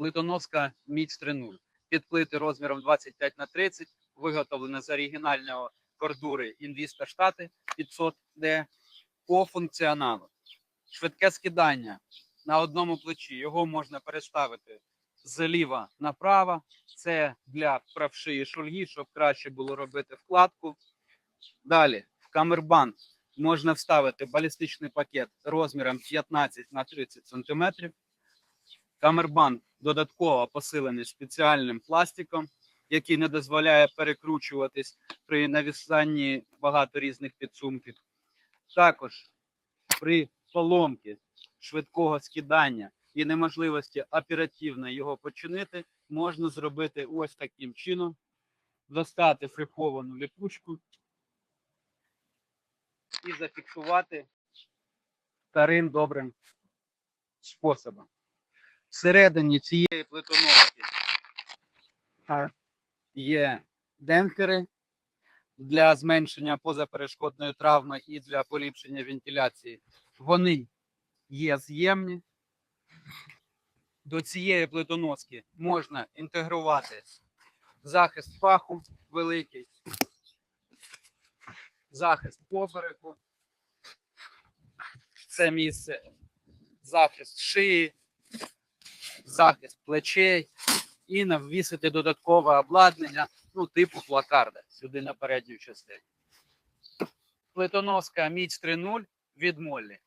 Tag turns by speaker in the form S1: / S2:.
S1: Плитоноска міць 3.0. Під плити розміром 25 на 30, виготовлена з оригінальної кордури Інвіста Штати 500D по функціоналу. Швидке скидання на одному плечі. Його можна переставити зліва направо. Це для правши і шульги, щоб краще було робити вкладку. Далі в камербанд можна вставити балістичний пакет розміром 15 на 30 см. Камербанд додатково посилений спеціальним пластиком, який не дозволяє перекручуватись при навісанні багато різних підсумків. Також при поломці швидкого скидання і неможливості оперативно його починити, можна зробити ось таким чином: достати фриховану ліпучку і зафіксувати старим добрим способом. Всередині цієї плитоноски є демпфери для зменшення позаперешкодної травми і для поліпшення вентиляції. Вони є з'ємні. До цієї плитоноски можна інтегрувати захист паху великий, захист попереку. Це місце захист шиї, захист плечей і навісити додаткове обладнання, ну, типу плакарда сюди на передню частину. Плитоноска міць 3.0 від Моллі.